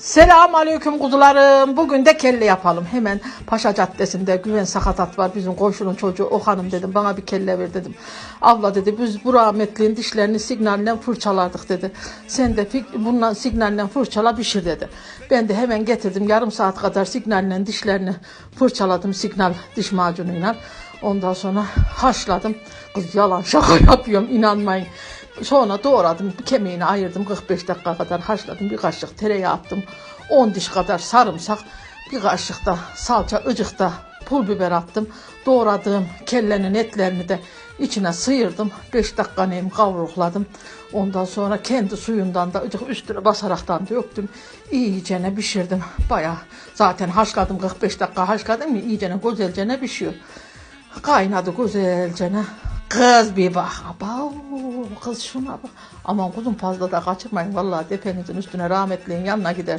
Selam aleyküm kuzularım. Bugün de kelle yapalım. Hemen Paşa Caddesi'nde Güven Sakatat var. Bizim komşunun çocuğu o hanım dedim. Bana bir kelle ver dedim. Abla dedi biz bu rahmetliğin dişlerini signalle fırçalardık dedi. Sen de bundan signalle fırçala pişir dedi. Ben de hemen getirdim. Yarım saat kadar signalle dişlerini fırçaladım signal diş macunuyla. Ondan sonra haşladım. Kız yalan şaka yapıyorum inanmayın. Sonra doğradım, kemiğini ayırdım, 45 dakika kadar haşladım, bir kaşık tereyağı attım, 10 diş kadar sarımsak, bir kaşık da salça, ıcık da pul biber attım. Doğradığım kellenin etlerini de içine sıyırdım, 5 dakika neyim kavrukladım. Ondan sonra kendi suyundan da ıcık üstüne basaraktan döktüm. İyicene pişirdim, bayağı. Zaten haşladım, 45 dakika haşladım ya, iyicene güzelce pişiyor. Kaynadı güzelce. Kız bir bak. Aba, kız şuna bak. Aman kuzum fazla da kaçırmayın. Vallahi tepenizin üstüne rahmetliğin yanına gider.